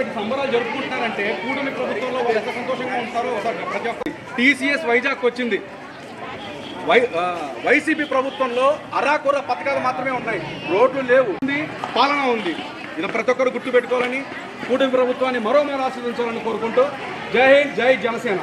ఇంతటి సంబరాలు జరుపుకుంటున్నారంటే కూటమి ప్రభుత్వంలో వాళ్ళు ఎంత సంతోషంగా ఉంటారో ఒకసారి ప్రతి ఒక్క టీసీఎస్ వైజాగ్ వచ్చింది. వై వైసీపీ ప్రభుత్వంలో అరాకొర పథకాలు మాత్రమే ఉన్నాయి. రోడ్లు లేవు. ఉంది పాలన ఉంది. ఇది ప్రతి ఒక్కరు గుర్తు పెట్టుకోవాలని కూటమి ప్రభుత్వాన్ని మరోమారు ఆస్వాదించాలని కోరుకుంటూ జై హింద్ జై జనసేన.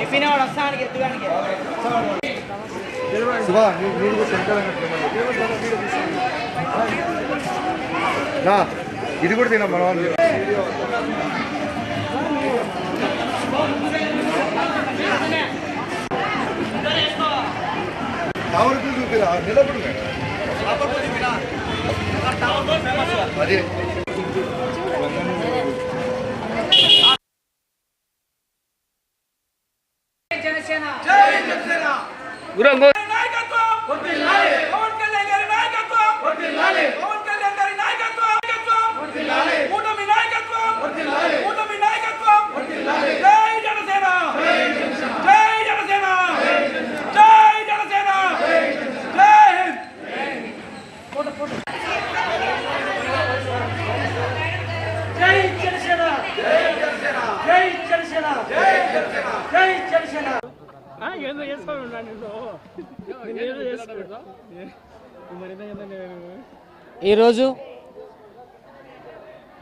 చెప్పినవాడు వస్తానికి ఎత్తుగానికి శివా నీ- ఇది కూడా తిన్నాం మన వాళ్ళు చూపిరా నిలబడు. అదే. జనసేన నాయకత్వం వర్ధిల్లాలి పవన్ కళ్యాణ్ గారి నాయకత్వం వర్ధిల్లాలి పవన్ కళ్యాణ్ గారి నాయకత్వం నాయకత్వం వర్ధిల్లాలి కూటమి నాయకత్వం వర్ధిల్లాలి కూటమి నాయకత్వం వర్ధిల్లాలి జై జనసేన జై జనసేన జై జనసేన జై హింద్ జై జనసేన జై జనసేన జై జనసేన జై జనసేన జై జనసేన ఏదో చేసుకోవాలి ఏదో చేసుకోవాలి ఈరోజు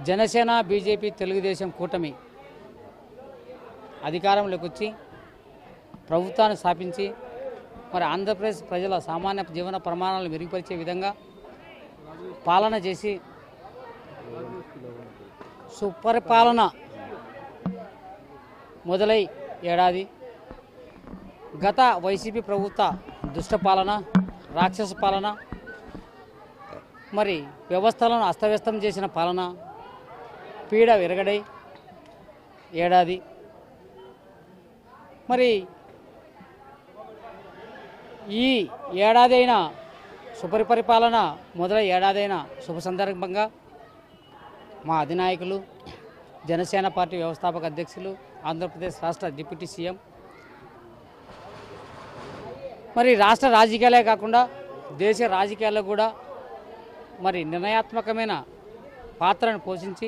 జనసేన బీజేపీ తెలుగుదేశం కూటమి అధికారంలోకి వచ్చి ప్రభుత్వాన్ని స్థాపించి మరి ఆంధ్రప్రదేశ్ ప్రజల సామాన్య జీవన ప్రమాణాలను మెరుగుపరిచే విధంగా పాలన చేసి సుపరిపాలన మొదలై ఏడాది గత వైసీపీ ప్రభుత్వ దుష్టపాలన రాక్షస పాలన మరి వ్యవస్థలను అస్తవ్యస్తం చేసిన పాలన పీడ విరగడై ఏడాది. మరి ఈ ఏడాది అయిన సుపరిపరిపాలన మొదలై ఏడాదైన శుభ సందర్భంగా మా అధినాయకులు జనసేన పార్టీ వ్యవస్థాపక అధ్యక్షులు ఆంధ్రప్రదేశ్ రాష్ట్ర డిప్యూటీ సీఎం మరి రాష్ట్ర రాజకీయాలే కాకుండా దేశ రాజకీయాల్లో కూడా మరి నిర్ణయాత్మకమైన పాత్రను పోషించి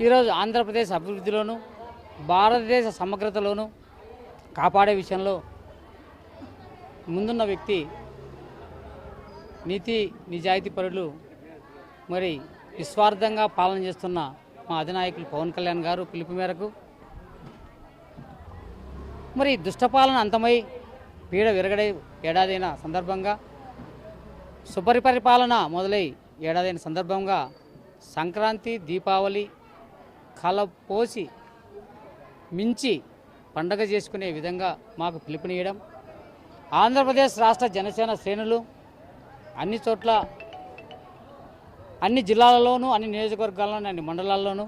ఈరోజు ఆంధ్రప్రదేశ్ అభివృద్ధిలోను భారతదేశ సమగ్రతలోను కాపాడే విషయంలో ముందున్న వ్యక్తి నీతి నిజాయితీ పరులు మరి నిస్వార్థంగా పాలన చేస్తున్న మా అధినాయకులు పవన్ కళ్యాణ్ గారు పిలుపు మేరకు మరి దుష్టపాలన అంతమై పీడ విరగడే ఏడాదైన సందర్భంగా సుపరిపరిపాలన మొదలై ఏడాదైన సందర్భంగా సంక్రాంతి దీపావళి కలపోసి మించి పండగ చేసుకునే విధంగా మాకు పిలుపునియడం ఆంధ్రప్రదేశ్ రాష్ట్ర జనసేన శ్రేణులు అన్ని చోట్ల అన్ని జిల్లాలలోనూ అన్ని నియోజకవర్గాల్లోనూ అన్ని మండలాల్లోనూ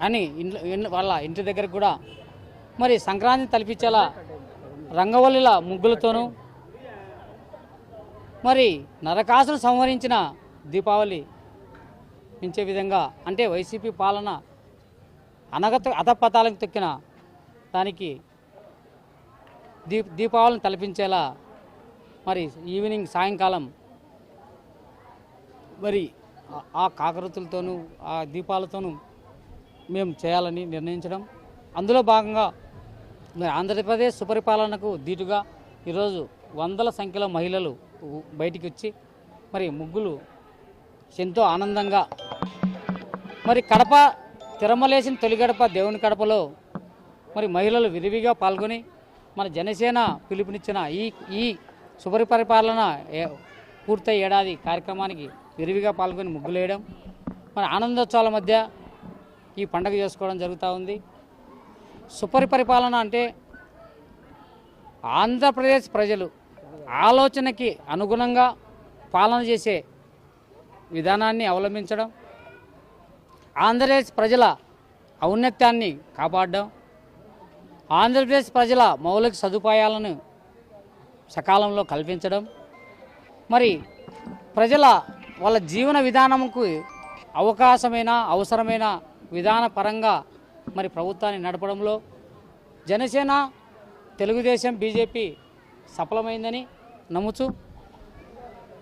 అని ఇంట్లో ఇన్- వాళ్ళ ఇంటి దగ్గర కూడా మరి సంక్రాంతి తలపించేలా రంగవల్లిల ముగ్గులతోనూ మరి నరకాసును సంహరించిన దీపావళి మించే విధంగా అంటే వైసీపీ పాలన అనగత అధపతాలకు తొక్కిన దానికి దీ దీపావళిని తలపించేలా మరి ఈవినింగ్ సాయంకాలం మరి ఆ- కాకరతులతోనూ ఆ దీపాలతోనూ మేము చేయాలని నిర్ణయించడం. అందులో భాగంగా మరి ఆంధ్రప్రదేశ్ సుపరిపాలనకు దీటుగా ఈరోజు వందల సంఖ్యలో మహిళలు బయటికి వచ్చి మరి ముగ్గులు ఎంతో ఆనందంగా మరి కడప తిరమలేసిన తొలి గడప దేవుని కడపలో మరి మహిళలు విరివిగా పాల్గొని మన జనసేన పిలుపునిచ్చిన ఈ ఈ సుపరిపరిపాలన ఏ- పూర్తయి ఏడాది కార్యక్రమానికి విరివిగా పాల్గొని ముగ్గులేయడం మరి ఆనందోత్సవాల మధ్య ఈ పండగ చేసుకోవడం జరుగుతూ ఉంది. సుపరిపరిపాలన అంటే ఆంధ్రప్రదేశ్ ప్రజలు ఆలోచనకి అనుగుణంగా పాలన చేసే విధానాన్ని అవలంబించడం ఆంధ్రప్రదేశ్ ప్రజల ఔన్నత్యాన్ని కాపాడడం ఆంధ్రప్రదేశ్ ప్రజల మౌలిక సదుపాయాలను సకాలంలో కల్పించడం మరి ప్రజల వాళ్ళ జీవన విధానంకు అవకాశమైన అవసరమైన విధాన పరంగా మరి ప్రభుత్వాన్ని నడపడంలో జనసేన తెలుగుదేశం బీజేపీ సఫలమైందని నమ్ముచు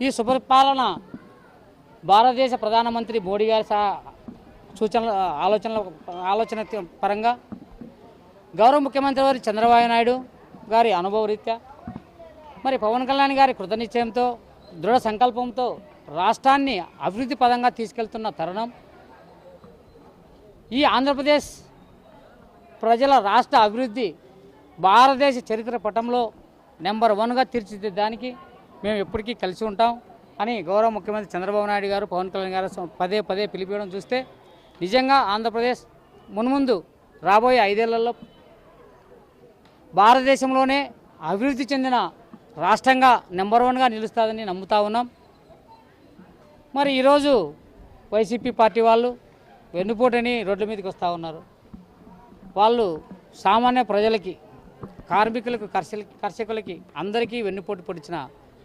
ఈ సుపరిపాలన భారతదేశ ప్రధానమంత్రి మోడీ గారి సా సూచనల ఆలోచనల ఆలోచన పరంగా గౌరవ ముఖ్యమంత్రి వారి చంద్రబాబు నాయుడు గారి అనుభవ రీత్యా మరి పవన్ కళ్యాణ్ గారి కృతనిశ్చయంతో దృఢ సంకల్పంతో రాష్ట్రాన్ని అభివృద్ధి పదంగా తీసుకెళ్తున్న తరుణం ఈ ఆంధ్రప్రదేశ్ ప్రజల రాష్ట్ర అభివృద్ధి భారతదేశ చరిత్ర పటంలో నెంబర్ వన్గా తీర్చిదిద్దడానికి మేము ఎప్పటికీ కలిసి ఉంటాం అని గౌరవ ముఖ్యమంత్రి చంద్రబాబు నాయుడు గారు పవన్ కళ్యాణ్ గారు పదే పదే పిలిపించడం చూస్తే నిజంగా ఆంధ్రప్రదేశ్ మున్ముందు రాబోయే ఐదేళ్ళలో భారతదేశంలోనే అభివృద్ధి చెందిన రాష్ట్రంగా నెంబర్ వన్గా నిలుస్తుందని నమ్ముతా ఉన్నాం. మరి ఈరోజు వైసీపీ పార్టీ వాళ్ళు వెన్నుపోటని రోడ్ల మీదకి వస్తూ ఉన్నారు. వాళ్ళు సామాన్య ప్రజలకి కార్మికులకు కర్షకులకి అందరికీ వెన్నుపోటు పొడిచిన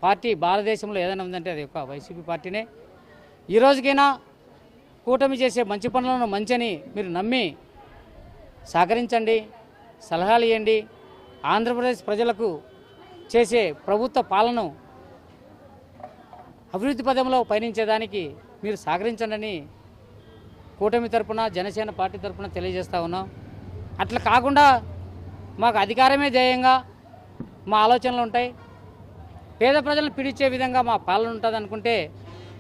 పార్టీ భారతదేశంలో ఏదైనా ఉందంటే అది ఒక వైసీపీ పార్టీనే. ఈ రోజుకైనా కూటమి చేసే మంచి పనులను మంచని మీరు నమ్మి సహకరించండి సలహాలు ఇవ్వండి ఆంధ్రప్రదేశ్ ప్రజలకు చేసే ప్రభుత్వ పాలన అభివృద్ధి పదంలో పయనించేదానికి మీరు సహకరించండి కూటమి తరపున జనసేన పార్టీ తరపున తెలియజేస్తా ఉన్నాం. అట్లా కాకుండా మాకు అధికారమే ధ్యేయంగా మా ఆలోచనలు ఉంటాయి. పేద ప్రజలను పీడించే విధంగా మా పాలన ఉంటుంది అనుకుంటే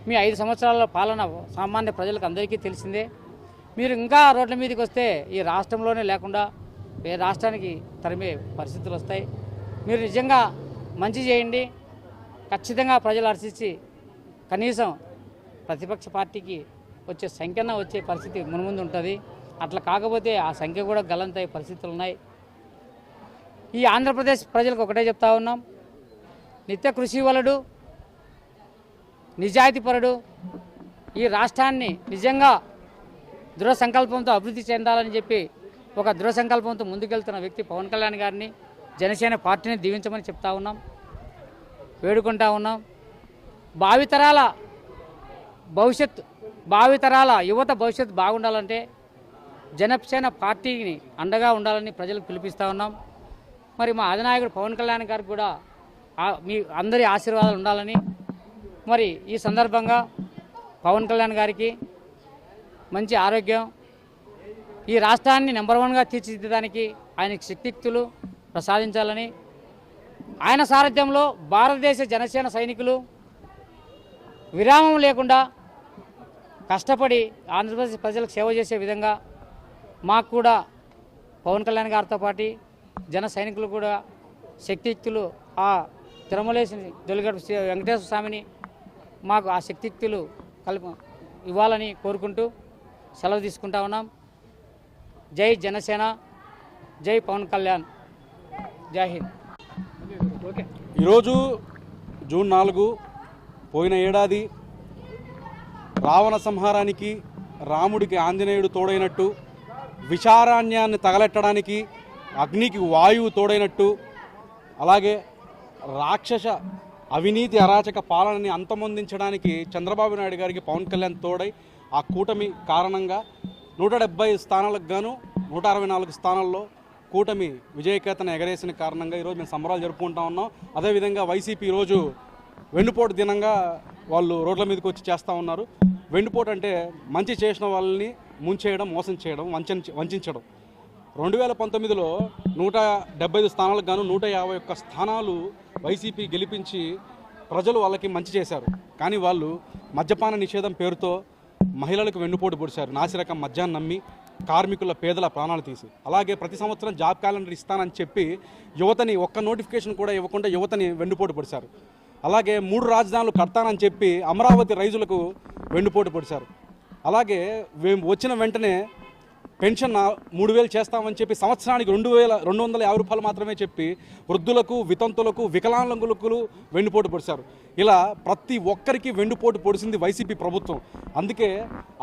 మీ ఐదు సంవత్సరాల పాలన సామాన్య ప్రజలకు అందరికీ తెలిసిందే. మీరు ఇంకా రోడ్ల మీదకి వస్తే ఈ రాష్ట్రంలోనే లేకుండా వేరే రాష్ట్రానికి తరిమే పరిస్థితులు వస్తాయి. మీరు నిజంగా మంచి చేయండి. ఖచ్చితంగా ప్రజలు హర్షించి కనీసం ప్రతిపక్ష పార్టీకి వచ్చే సంఖ్యన వచ్చే పరిస్థితి మునుముందు ఉంటుంది. అట్లా కాకపోతే ఆ సంఖ్య కూడా గలంతయ్యే పరిస్థితులు ఉన్నాయి. ఈ ఆంధ్రప్రదేశ్ ప్రజలకు ఒకటే చెప్తా ఉన్నాం. నిత్య కృషి వలడు నిజాయితీపరుడు ఈ రాష్ట్రాన్ని నిజంగా దృఢ సంకల్పంతో అభివృద్ధి చెందాలని చెప్పి ఒక దృఢ సంకల్పంతో ముందుకెళ్తున్న వ్యక్తి పవన్ కళ్యాణ్ గారిని జనసేన పార్టీని దీవించమని చెప్తా ఉన్నాం. వేడుకుంటా ఉన్నాం. భావితరాల భవిష్యత్ భావితరాల యువత భవిష్యత్తు బాగుండాలంటే జనసేన పార్టీని అండగా ఉండాలని ప్రజలకు పిలిపిస్తూ ఉన్నాం. మరి మా అధినాయకుడు పవన్ కళ్యాణ్ గారికి కూడా మీ అందరి ఆశీర్వాదాలు ఉండాలని మరి ఈ సందర్భంగా పవన్ కళ్యాణ్ గారికి మంచి ఆరోగ్యం ఈ రాష్ట్రాన్ని నెంబర్ వన్గా తీర్చిదిద్దడానికి ఆయనకి శక్తియుక్తులు ప్రసాదించాలని ఆయన సారథ్యంలో భారతదేశ జనసేన సైనికులు విరామం లేకుండా కష్టపడి ఆంధ్రప్రదేశ్ ప్రజలకు సేవ చేసే విధంగా మాకు కూడా పవన్ కళ్యాణ్ గారితో పాటు జన సైనికులు కూడా శక్తియుక్తులు ఆ తిరుమలేసి దొలిగడ శ్రీ వెంకటేశ్వర స్వామిని మాకు ఆ శక్తియుక్తులు కల్ప ఇవ్వాలని కోరుకుంటూ సెలవు తీసుకుంటా ఉన్నాం. జై జనసేన జై పవన్ కళ్యాణ్. జై హింద్. ఈరోజు జూన్ నాలుగు పోయిన ఏడాది రావణ సంహారానికి రాముడికి ఆంజనేయుడు తోడైనట్టు విచారాణ్యాన్ని తగలెట్టడానికి అగ్నికి వాయువు తోడైనట్టు అలాగే రాక్షస అవినీతి అరాచక పాలనని అంతమొందించడానికి చంద్రబాబు నాయుడు గారికి పవన్ కళ్యాణ్ తోడై ఆ కూటమి కారణంగా నూట డెబ్బై స్థానాలకు గాను నూట అరవై నాలుగు స్థానాల్లో కూటమి విజయకేతన ఎగరేసిన కారణంగా ఈరోజు మేము సంబరాలు జరుపుకుంటా ఉన్నాం. అదేవిధంగా వైసీపీ ఈరోజు వెన్నుపోటు దినంగా వాళ్ళు రోడ్ల మీదకి వచ్చి చేస్తూ ఉన్నారు. వెన్నుపోటు అంటే మంచి చేసిన వాళ్ళని ముంచేయడం మోసం చేయడం వంచ వంచడం రెండు వేల పంతొమ్మిదిలో నూట డెబ్బై ఐదు స్థానాలకు గాను నూట యాభై ఒక్క స్థానాలు వైసీపీ గెలిపించి ప్రజలు వాళ్ళకి మంచి చేశారు. కానీ వాళ్ళు మద్యపాన నిషేధం పేరుతో మహిళలకు వెన్నుపోటు పొడిచారు. నాసిరకం మద్యాన్ని నమ్మి కార్మికుల పేదల ప్రాణాలు తీసి. అలాగే ప్రతి సంవత్సరం జాబ్ క్యాలెండర్ ఇస్తానని చెప్పి యువతని ఒక్క నోటిఫికేషన్ కూడా ఇవ్వకుండా యువతని వెన్నుపోటు పొడిచారు. అలాగే మూడు రాజధానులు కడతానని చెప్పి అమరావతి రైతులకు వెన్నుపోటు పొడిచారు. అలాగే మేము వచ్చిన వెంటనే పెన్షన్ మూడు వేలు చేస్తామని చెప్పి సంవత్సరానికి రెండు వేల రెండు వందల యాభై రూపాయలు మాత్రమే చెప్పి వృద్ధులకు వితంతులకు వికలాంగులకు వెన్నుపోటు పొడిచారు ఇలా ప్రతి ఒక్కరికి వెన్నుపోటు పొడిసింది వైసీపీ ప్రభుత్వం. అందుకే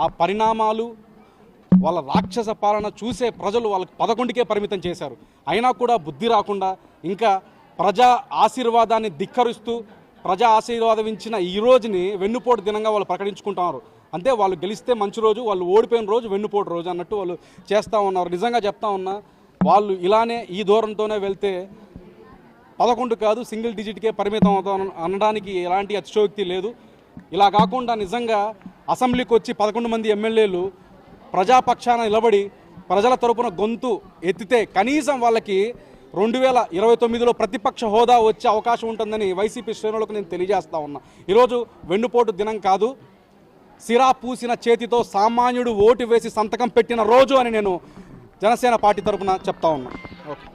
ఆ పరిణామాలు వాళ్ళ రాక్షస పాలన చూసే ప్రజలు వాళ్ళకి పదకొండుకే పరిమితం చేశారు. అయినా కూడా బుద్ధి రాకుండా ఇంకా ప్రజా ఆశీర్వాదాన్ని ధిక్కరిస్తూ ప్రజా ఆశీర్వాదం ఇచ్చిన ఈ రోజుని వెన్నుపోటు దినంగా వాళ్ళు ప్రకటించుకుంటున్నారు. అంతే వాళ్ళు గెలిస్తే మంచి రోజు వాళ్ళు ఓడిపోయిన రోజు వెన్నుపోటు రోజు అన్నట్టు వాళ్ళు చేస్తూ ఉన్నారు. నిజంగా చెప్తా ఉన్నా వాళ్ళు ఇలానే ఈ దూరంతోనే వెళ్తే పదకొండు కాదు సింగిల్ డిజిట్కే పరిమితం అవుతాం అనడానికి ఎలాంటి అతిశోక్తి లేదు. ఇలా కాకుండా నిజంగా అసెంబ్లీకి వచ్చి పదకొండు మంది ఎమ్మెల్యేలు ప్రజాపక్షాన నిలబడి ప్రజల తరపున గొంతు ఎత్తితే కనీసం వాళ్ళకి రెండు వేల ఇరవై తొమ్మిదిలో ప్రతిపక్ష హోదా వచ్చే అవకాశం ఉంటుందని వైసీపీ శ్రేణులకు నేను తెలియజేస్తా ఉన్నా. ఈరోజు వెన్నుపోటు దినం కాదు సిరా పూసిన చేతితో సామాన్యుడు ఓటు వేసి సంతకం పెట్టిన రోజు అని నేను జనసేన పార్టీ తరపున చెప్తా ఉన్నా. ఓకే.